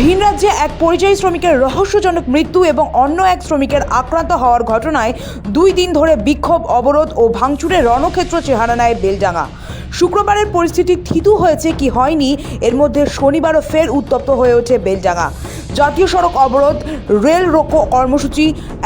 ভিন রাজ্যে এক পরিযায়ী শ্রমিকের রহস্যজনক মৃত্যু এবং অন্য এক শ্রমিকের আক্রান্ত হওয়ার ঘটনায় দুই দিন ধরে বিক্ষোভ, অবরোধ ও ভাঙচুরের রণক্ষেত্র চেহারা নেয় বেলডাঙ্গা। শুক্রবারের পরিস্থিতি থিতু হয়েছে কি হয়নি, এর মধ্যে শনিবারও ফের উত্তপ্ত হয়ে ওঠে বেলডাঙ্গা। জাতীয় সড়ক অবরোধ, রেল রোকো কর্মসূচি,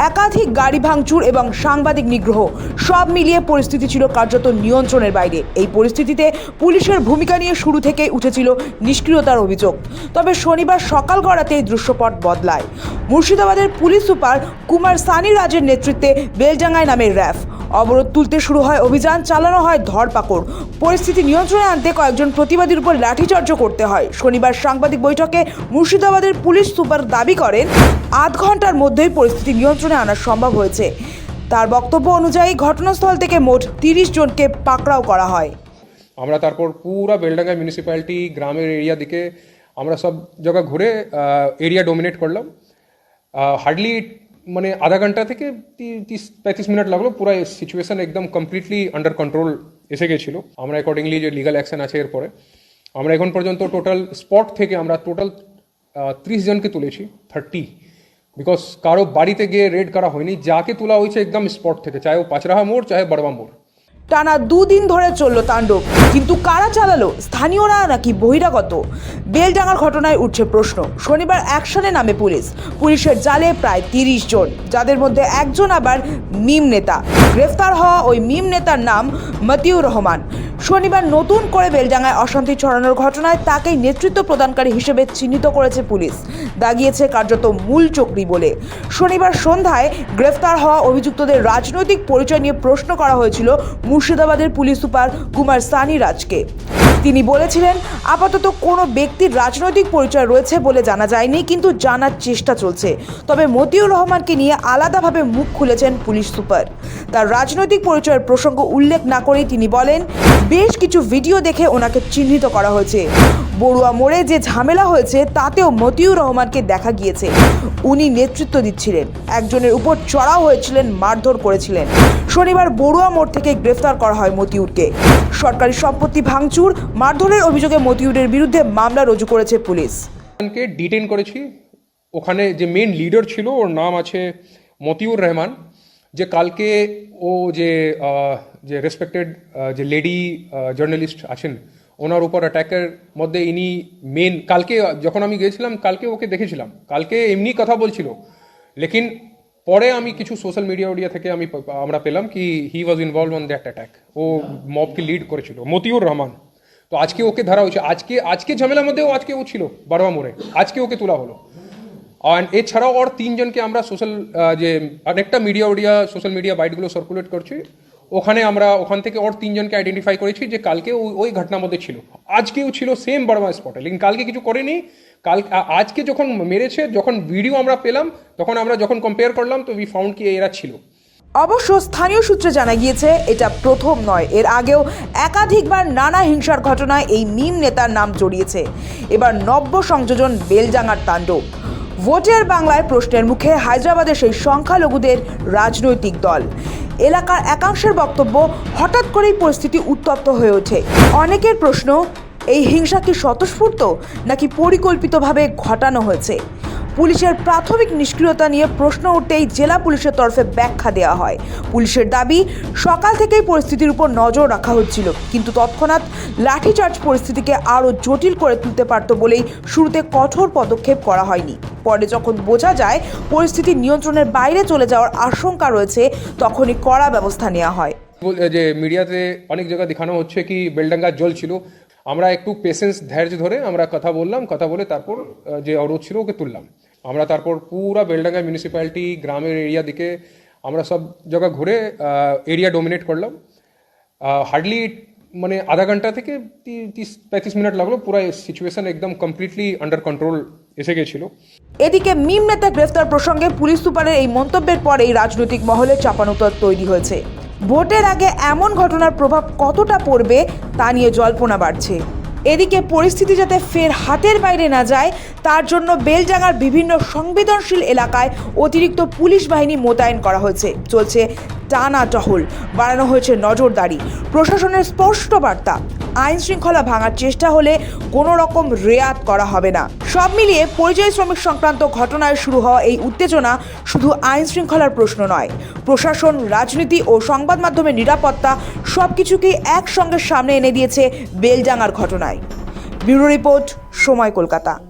একাধিক গাড়ি ভাঙচুর এবং সাংবাদিক নিগ্রহ, সব মিলিয়ে পরিস্থিতি ছিল কার্যত নিয়ন্ত্রণের বাইরে। এই পরিস্থিতিতে পুলিশের ভূমিকা নিয়ে শুরু থেকে উঠেছিল নিষ্ক্রিয়তার অভিযোগ। তবে শনিবার সকাল গড়াতেই দৃশ্যপট বদলায়। মুর্শিদাবাদের পুলিশ সুপার কুমার সানি রাজের নেতৃত্বে বেলডাঙ্গায় নামে র্যাফ। অবরোধ তুলতে শুরু হয় অভিযান, চালানো হয় ধরপাকড়। পরিস্থিতি নিয়ন্ত্রণে আনতে কয়েকজন প্রতিবাদীর উপর লাঠিচার্জ করতে হয়। শনিবার সাংবাদিক বৈঠকে মুর্শিদাবাদের পুলিশ সুপার দাবি করেন, আধ ঘণ্টার মধ্যেই পরিস্থিতি নিয়ন্ত্রণে আনা সম্ভব হয়েছে। তার বক্তব্য অনুযায়ী ঘটনাস্থল থেকে মোট তিরিশ জনকে পাকড়াও করা হয়। আমরা তারপর পুরো বেলডাঙ্গা মিউনিসিপ্যালিটি গ্রামের এরিয়া দিকে আমরা সব জায়গা ঘুরে এরিয়া ডোমিনেট করলাম। হার্ডলি মানে আধা ঘণ্টা থেকে তিরিশ পঁয়ত্রিশ মিনিট লাগল, পুরো সিচুয়েশন একদম কমপ্লিটলি আন্ডার কন্ট্রোল এসে গেছিল। আমরা অ্যাকর্ডিংলি যে লিগাল অ্যাকশন আছে এরপরে। আমরা এখন পর্যন্ত টোটাল স্পট থেকে আমরা টোটাল ত্রিশ জনকে তুলেছি থার্টি বিকজ কারও বাড়িতে গিয়ে রেড করা হয়নি, যাকে তোলা হয়েছে একদম স্পট থেকে, চাহে ও পাচরাহা মোড়, চাহে বড়বা মোড়। টানা দুদিন ধরে চলল তাণ্ডব। কিন্তু কারা চালালো? স্থানীয়রা নাকি বহিরাগত? বেলডাঙ্গার ঘটনায় উঠছে প্রশ্ন। শনিবার অ্যাকশনে নামে পুলিশ। পুলিশের জালে প্রায় তিরিশ জন, যাদের মধ্যে একজন আবার মিম নেতা। গ্রেফতার হওয়া ওই মিম নেতার নাম মতিউর রহমান। শনিবার নতুন করে বেলডাঙ্গায় অশান্তি ছড়ানোর ঘটনায় তাকেই নেতৃত্ব প্রদানকারী হিসেবে চিহ্নিত করেছে পুলিশ। দাগিয়েছে কার্যত মূল চক্রি বলে। শনিবার সন্ধ্যায় গ্রেফতার হওয়া অভিযুক্তদের রাজনৈতিক পরিচয় নিয়ে প্রশ্ন করা হয়েছিল মুর্শিদাবাদের পুলিশ সুপার কুমার সানি রাজকে। তিনি বলেছিলেন, আপাতত কোনো ব্যক্তির রাজনৈতিক পরিচয় রয়েছে বলে জানা যায়নি, কিন্তু জানার চেষ্টা চলছে। তবে মতিউর রহমানকে নিয়ে আলাদাভাবে মুখ খুলেছেন পুলিশ সুপার। তার রাজনৈতিক পরিচয়ের প্রসঙ্গ উল্লেখ না করেই তিনি বলেন, বেশ কিছু ভিডিও দেখে ওনাকে চিহ্নিত করা হয়েছে। বড়ুয়া মোড়ে যে ঝামেলা হয়েছে, তাতেও মতিউর রহমানকে দেখা গিয়েছে। উনি নেতৃত্ব দিচ্ছিলেন। একজনের উপর চড়াও হয়েছিলেন, মারধর করেছিলেন। শনিবার বড়ুয়া মোড় থেকে গ্রেফতার করা হয় মতিউরকে। সরকারি সম্পত্তি ভাঙচুর, মারধরের অভিযোগে মতিউরের বিরুদ্ধে মামলা রুজু করেছে পুলিশ। ডিটেন করেছি, ওখানে যে মেন লিডার ছিল, ওর নাম আছে মতিউর রহমান। যে কালকে ও যে যে রেসপেক্টেড যে লেডি জার্নালিস্ট আছেন ওনার উপর অ্যাটাকের মধ্যে ইনি মেন কালকে যখন আমি গিয়েছিলাম, কালকে ওকে দেখেছিলাম। কালকে এমনি কথা বলছিল। লেকিন পরে আমি কিছু সোশ্যাল মিডিয়া ওডিয়া থেকে আমি আমরা পেলাম কি he was involve on that attack ও মবকে লিড করেছিল, মতিউর রহমান। তো আজকে ওকে ধরা হয়েছে। আজকে আজকে ঝামেলার মধ্যেও আজকে ও ছিল, বারোয়া মোড়ে। আজকে ওকে তোলা হলো। আর এছাড়াও আর তিনজনকে আমরা সোশ্যাল যে অনেকটা মিডিয়া ওডিয়া সোশ্যাল মিডিয়া বাইটগুলো সার্কুলেট করছি। ওখানে আমরা ওখান থেকে ওর তিনজনকে আইডেন্টিফাই করেছি যে কালকে ওই ওই ঘটনার মধ্যে ছিল। আজকেও ছিল সেম বড়মা স্পটে লেকিন কালকে কিছু করেনি। কাল আজকে যখন মেরেছে, যখন ভিডিও আমরা পেলাম, তখন আমরা যখন কম্পেয়ার করলাম, তো উই ফাউন্ড কি এরা ছিল। অবশ্য স্থানীয় সূত্রে জানা গিয়েছে, এটা প্রথম নয়। এর আগেও একাধিকবার নানা হিংসার ঘটনায় এই মিম নেতার নাম জড়িয়েছে। এবার নব্য সংযোজন বেলজাঙ্গার তাণ্ডব। ভোটের বাংলায় প্রশ্নের মুখে হায়দ্রাবাদের সেই সংখ্যালঘুদের রাজনৈতিক দল। এলাকার একাংশের বক্তব্য হঠাৎ করেই পরিস্থিতি উত্তপ্ত হয়ে ওঠে। অনেকের প্রশ্ন, এই হিংসা কি স্বতঃস্ফূর্ত নাকি পরিকল্পিতভাবে ঘটানো হয়েছে? পুলিশের প্রাথমিক নিষ্ক্রিয়তা নিয়ে প্রশ্ন উঠতেই জেলা পুলিশের তরফে ব্যাখ্যা দেওয়া হয়। পুলিশের দাবি, সকাল থেকেই পরিস্থিতির উপর নজর রাখা হচ্ছিল, কিন্তু তৎক্ষণাৎ লাঠিচার্জ পরিস্থিতিকে আরও জটিল করে তুলতে পারত বলেই শুরুতে কঠোর পদক্ষেপ করা হয়নি। পরে যখন বোঝা যায় পরিস্থিতি নিয়ন্ত্রণের বাইরে চলে যাওয়ার আশঙ্কা রয়েছে, তখনই কড়া ব্যবস্থা নেওয়া হয়। যে মিডিয়াতে অনেক জায়গায় দেখানো হচ্ছে কি বেলডাঙ্গা জল ছিল, আমরা একটু পেশেন্স ধৈর্য ধরে আমরা কথা বললাম, কথা বলে তারপর যে অবরোধ ছিল ওকে তুললাম। আমরা তারপর পুরা বেলডাঙ্গা মিউনিসিপ্যালিটি গ্রামের এরিয়া দিকে আমরা সব জায়গা ঘুরে এরিয়া ডোমিনেট করলাম। হার্ডলি মানে আধা ঘণ্টা থেকে তিরিশ পঁয়ত্রিশ মিনিট লাগল, পুরো সিচুয়েশন একদম কমপ্লিটলি আন্ডার কন্ট্রোল এসে গেছিল। এদিকে মিম নেতা গ্রেফতার প্রসঙ্গে পুলিশ সুপারের এই মন্তব্যের পরেই রাজনৈতিক মহলে চাপানুতর তৈরি হয়েছে। ভোটের আগে এমন ঘটনার প্রভাব কতটা পড়বে তা নিয়ে জল্পনা বাড়ছে। এদিকে পরিস্থিতি যাতে ফের হাতের বাইরে না যায়, তার জন্য বেলডাঙ্গার বিভিন্ন সংবেদনশীল এলাকায় অতিরিক্ত পুলিশ বাহিনী মোতায়েন করা হয়েছে। চলছে টানা টহল, বাড়ানো হয়েছে নজরদারি। প্রশাসনের স্পষ্ট বার্তা আইন শৃঙ্খলা ভাঙার চেষ্টা হলে কোনো রকম রেয়াত করা হবে না। সব মিলিয়ে পরিযায়ী শ্রমিক সংক্রান্ত ঘটনায় শুরু হওয়া এই উত্তেজনা শুধু আইন শৃঙ্খলার প্রশ্ন নয়। প্রশাসন, রাজনীতি ও সংবাদ মাধ্যমের নিরাপত্তা সব কিছুকেই একসঙ্গে সামনে এনে দিয়েছে বেলডাঙ্গার ঘটনায়। ব্যুরো রিপোর্ট, সময় কলকাতা।